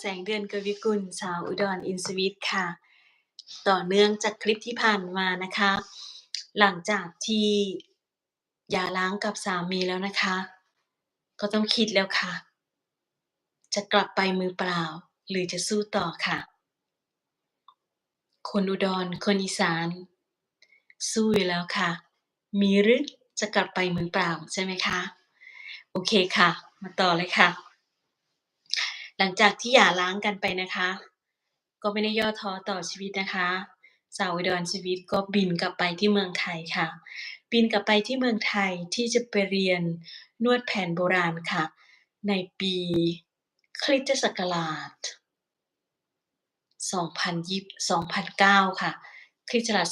แสงเดือนกวิกุลสาวอุดรอินสวิตค่ะ ต่อเนื่องจากคลิปที่ผ่านมานะคะ หลังจากที่หย่าร้างกับสามีแล้วนะคะ ก็ต้องคิดแล้วค่ะ จะกลับไปมือเปล่า หรือจะสู้ต่อค่ะ คนอุดรคนอีสาน สู้อยู่แล้วค่ะ มีหรือจะกลับไปมือเปล่าใช่ไหมคะ โอเคค่ะ มาต่อเลยค่ะ หลังจากที่หย่าร้างกันไปนะคะ ก็ไม่ได้ย่อท้อต่อชีวิตนะคะสาวอุดรชีวิตก็บินกลับไปที่เมืองไทยค่ะ บินกลับไปที่เมืองไทยที่จะไปเรียนนวดแผนโบราณค่ะ ในปีคริสตศักราช2020 2009 ค่ะ คริสตศักราช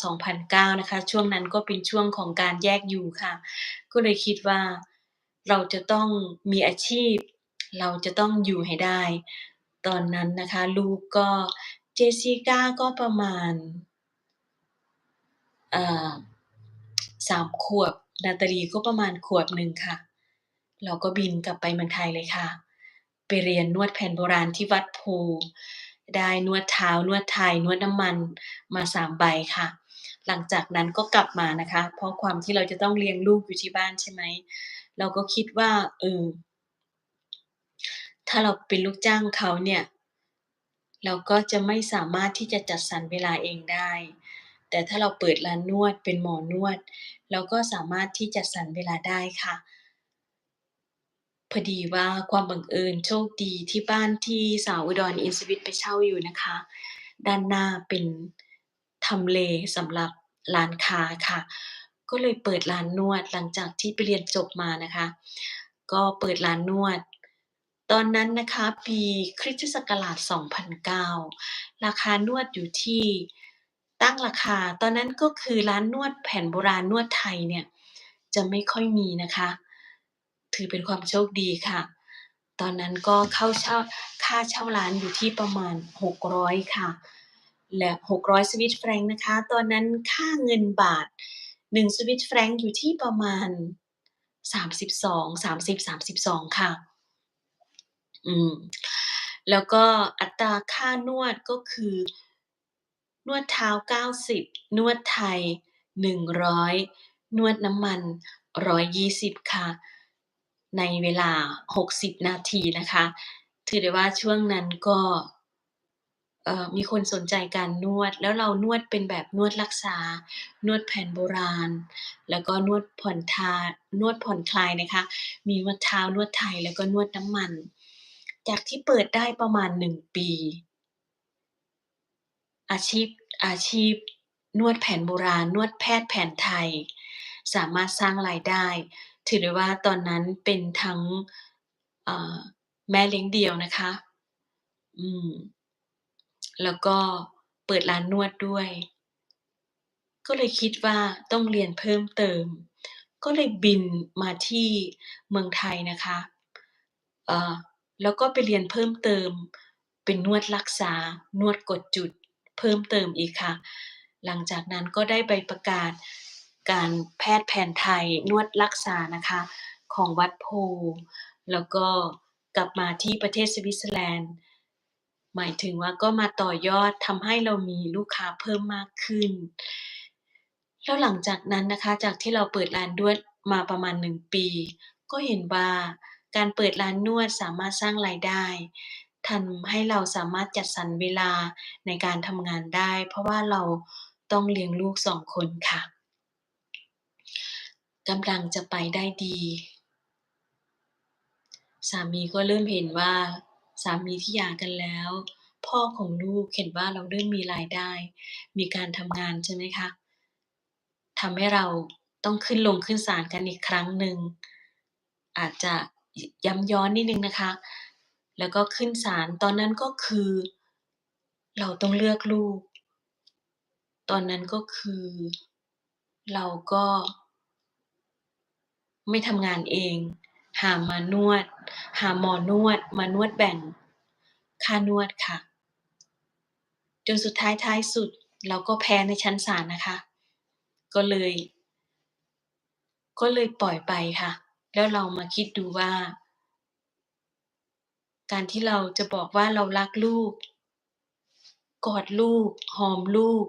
2009 นะคะ ช่วงนั้นก็เป็นช่วงของการแยกอยู่ค่ะ ก็เลยคิดว่าเราจะต้องมีอาชีพ เราจะต้องอยู่ให้ได้ ตอนนั้นนะคะ ลูกก็เจสิก้าก็ประมาณเอ่อ3ขวบ นาตาลีก็ประมาณขวบหนึ่งค่ะ เราก็บินกลับไปเมืองไทยเลยค่ะ ไปเรียนนวดแผนโบราณที่วัดโพธิ์ได้นวดเท้านวดไทยนวดน้ำมันมา3ใบค่ะ หลังจากนั้นก็กลับมานะคะ เพราะความที่เราจะต้องเลี้ยงลูกอยู่ที่บ้านใช่ไหม เราก็คิดว่าเออ ถ้าเราเป็นลูกจ้างเขาเนี่ย เราก็จะไม่สามารถที่จะจัดสรรเวลาเองได้ แต่ถ้าเราเปิดร้านนวดเป็นหมอนวด เราก็สามารถที่จัดสรรเวลาได้ค่ะพอดีว่าความบังเอิญโชคดีที่บ้านที่สาวอุดรอินสวิตไปเช่าอยู่นะคะ ด้านหน้าเป็นทำเลสำหรับร้านค้าค่ะ ก็เลยเปิดร้านนวดหลังจากที่ไปเรียนจบมานะคะ ก็เปิดร้านนวด ตอนนั้นนะคะปีคริสตศักราช 2009 ราคานวดอยู่ที่ตั้งราคา ตอนนั้นก็คือร้านนวดแผนโบราณนวดไทยเนี่ยจะไม่ค่อยมีนะคะ ถือเป็นความโชคดีค่ะ ตอนนั้นก็เข้าเช่าค่าเช่าร้านอยู่ที่ประมาณ 600 ค่ะ และ 600 สวิสแฟรงก์นะคะ ตอนนั้นค่าเงินบาท 1 สวิสแฟรงก์อยู่ที่ประมาณ 32 30-32 ค่ะ อืมแล้วก็อัตราค่านวดก็คือ นวดเท้า 90 นวดไทย 100 นวดน้ำมัน 120 ค่ะ ในเวลา 60 นาทีนะคะ ถือได้ว่าช่วงนั้นก็มีคนสนใจการนวด แล้วเรานวดเป็นแบบนวดรักษา นวดแผนโบราณ แล้วก็นวดผ่อนทานวดผ่อนคลายนะคะ มีนวดเท้านวดไทยแล้วก็นวดน้ำมัน จากที่เปิดได้ประมาณ1ปี อาชีพอาชีพ นวดแผนโบราณ นวดแพทย์แผนไทย สามารถสร้างรายได้ ถือได้ว่าตอนนั้นเป็นทั้งแม่เลี้ยงเดี่ยวนะคะ อืม แล้วก็เปิดร้านนวดด้วย ก็เลยคิดว่าต้องเรียนเพิ่มเติม ก็เลยบินมาที่เมืองไทยนะคะ เอ่อ แล้วก็ไปเรียนเพิ่มเติม เป็นนวดรักษา นวดกดจุด เพิ่มเติมอีกค่ะ หลังจากนั้นก็ได้ใบประกาศการแพทย์แผนไทยนวดรักษานะคะของวัดโพ แล้วก็กลับมาที่ประเทศสวิตเซอร์แลนด์ หมายถึงว่าก็มาต่อยอดทำให้เรามีลูกค้าเพิ่มมากขึ้น แล้วหลังจากนั้นนะคะจากที่เราเปิดร้านนวดมาประมาณ1ปี ก็เห็นว่า การเปิดร้านนวดสามารถสร้างรายได้ทำให้เราสามารถจัดสรรเวลาในการทำงานได้ เพราะว่าเราต้องเลี้ยงลูก2คนค่ะกำลังจะไปได้ดี สามีก็เริ่มเห็นว่าสามีที่หย่ากันแล้ว พ่อของลูกเห็นว่าเราเริ่มมีรายได้ มีการทำงานใช่ไหมคะทำให้เราต้องขึ้นลงขึ้นศาลกันอีกครั้งหนึ่งอาจจะ ย้ำย้อนนิดนึงนะคะ แล้วก็ขึ้นศาลตอนนั้นก็คือ เราต้องเลือกลูก ตอนนั้นก็คือ เราก็ ไม่ทำงานเอง หามานวด หาหมอนวด มานวดแบ่งค่านวดค่ะ จนสุดท้ายท้ายสุด เราก็แพ้ในชั้นศาลนะคะ ก็เลย ก็เลยปล่อยไปค่ะ แล้วเรามาคิดดูว่า การที่เราจะบอกว่าเรารักลูก กอดลูก หอมลูก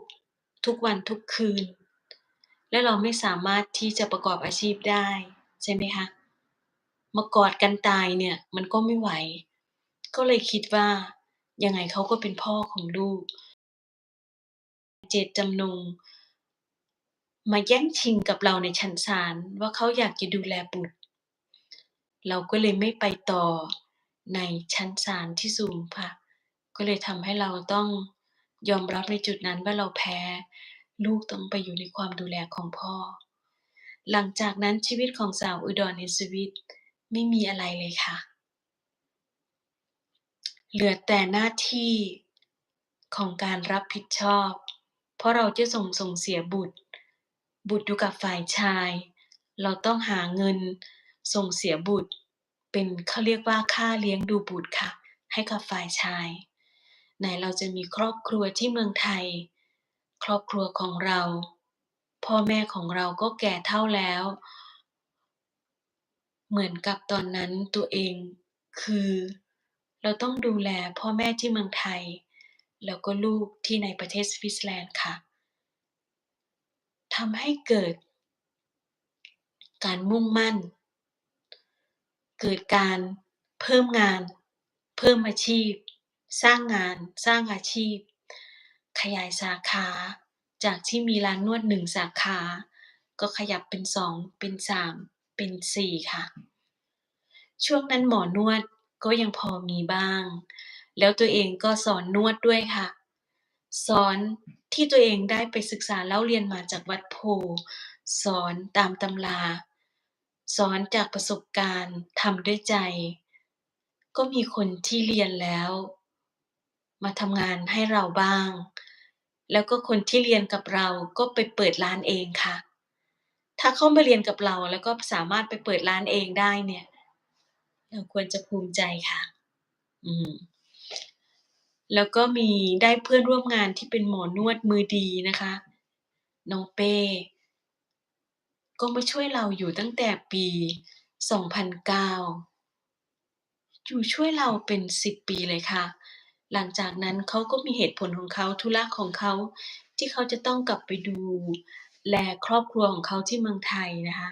ทุกวันทุกคืน และเราไม่สามารถที่จะประกอบอาชีพได้ ใช่ไหมคะมากอดกันตายเนี่ย มันก็ไม่ไหว ก็เลยคิดว่ายังไงเขาก็เป็นพ่อของลูก เจตจำนง มาแย่งชิงกับเราในชั้นศาลว่าเขาอยากจะดูแลบุตร เราก็เลยไม่ไปต่อในชั้นศาลที่สูงค่ะ ก็เลยทำให้เราต้องยอมรับในจุดนั้นว่าเราแพ้ ลูกต้องไปอยู่ในความดูแลของพ่อ หลังจากนั้นชีวิตของสาวอุดร in Sweet ไม่มีอะไรเลยค่ะ เหลือแต่หน้าที่ของการรับผิดชอบ เพราะเราจะส่งส่งเสียบุตร บุตรอยู่กับฝ่ายชาย เราต้องหาเงิน ส่งเสียบุตร เป็นเขาเรียกว่าค่าเลี้ยงดูบุตรค่ะ ให้กับฝ่ายชาย ไหนเราจะมีครอบครัวที่เมืองไทย ครอบครัวของเรา พ่อแม่ของเราก็แก่เฒ่าแล้ว เหมือนกับตอนนั้นตัวเอง คือ เราต้องดูแลพ่อแม่ที่เมืองไทย แล้วก็ลูกที่ในประเทศสวิตเซอร์แลนด์ค่ะทำให้เกิดการมุ่งมั่น เกิดการเพิ่มงาน เพิ่มอาชีพ สร้างงาน สร้างอาชีพ ขยายสาขา จากที่มีร้านนวด1สาขา ก็ขยับเป็น2เป็น3เป็น4ค่ะ ช่วงนั้นหมอนวดก็ยังพอมีบ้าง แล้วตัวเองก็สอนนวดด้วยค่ะ สอนที่ตัวเองได้ไปศึกษาเล่าเรียนมาจากวัดโพ สอนตามตำรา สอนจากประสบการณ์ทำด้วยใจ ก็มีคนที่เรียนแล้ว มาทำงานให้เราบ้าง แล้วก็คนที่เรียนกับเราก็ไปเปิดร้านเองค่ะ ถ้าเขามาเรียนกับเราแล้วก็สามารถไปเปิดร้านเองได้เนี่ยเราควรจะภูมิใจค่ะ อืมแล้วก็มีได้เพื่อนร่วมงานที่เป็นหมอนวดมือดีนะคะ น้องเป้ ก็มาช่วยเราอยู่ตั้งแต่ปี 2009 อยู่ช่วยเราเป็น 10 ปีเลยค่ะ หลังจากนั้นเขาก็มีเหตุผลของเขาธุระของเขาที่เขาจะต้องกลับไปดูแลครอบครัวของเขาที่เมืองไทยนะคะ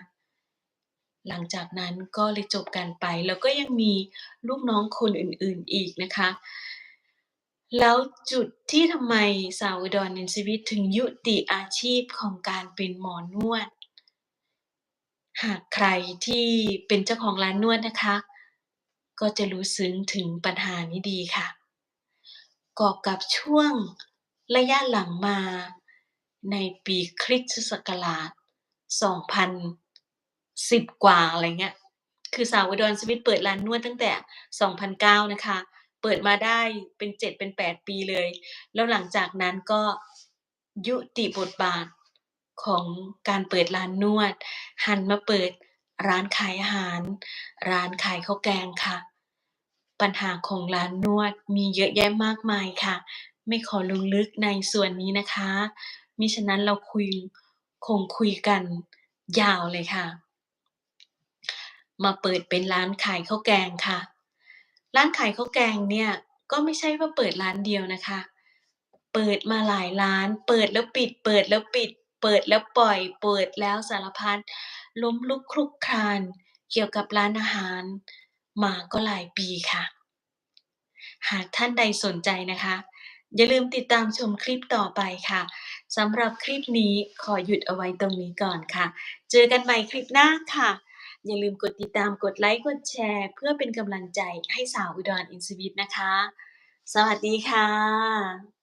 หลังจากนั้นก็เลยจบกันไป แล้วก็ยังมีลูกน้องคนอื่นๆอีกนะคะ แล้วจุดที่ทำไมสาวอุดร in Sweet ถึงยุติอาชีพของการเป็นหมอนวด หากใครที่เป็นเจ้าของร้านนวดนะคะ ก็จะรู้ซึ้งถึงปัญหานี้ดีค่ะ กอบกับช่วงระยะหลังมา ในปีคริสตศักราช 2010 กว่าอะไรเงี้ย คือสาวอุดร in Sweet เปิดร้านนวดตั้งแต่ 2009 นะคะ เปิดมาได้เป็น 7 เป็น 8 ปีเลย แล้วหลังจากนั้นก็ยุติบทบาท ของการเปิดร้านนวด หันมาเปิดร้านขายอาหาร ร้านขายข้าวแกงค่ะ ปัญหาของร้านนวดมีเยอะแยะมากมายค่ะ ไม่ขอลงลึกในส่วนนี้นะคะ มิฉะนั้นเราคุยคงคุยกันยาวเลยค่ะ มาเปิดเป็นร้านขายข้าวแกงค่ะ ร้านขายข้าวแกงเนี่ยก็ไม่ใช่ว่าเปิดร้านเดียวนะคะ เปิดมาหลายร้าน เปิดแล้วปิด เปิดแล้วปิด เปิดแล้วปล่อย เปิดแล้วสารพัดล้มลุกคลุกคลาน เกี่ยวกับร้านอาหารมาก็หลายปีค่ะ หากท่านใดสนใจนะคะ อย่าลืมติดตามชมคลิปต่อไปค่ะสำหรับคลิปนี้ขอหยุดเอาไว้ตรงนี้ก่อนค่ะ เจอกันใหม่คลิปหน้าค่ะ อย่าลืมกดติดตามกดไลค์กดแชร์ เพื่อเป็นกำลังใจให้สาวอุดร in Sweet นะคะ สวัสดีค่ะ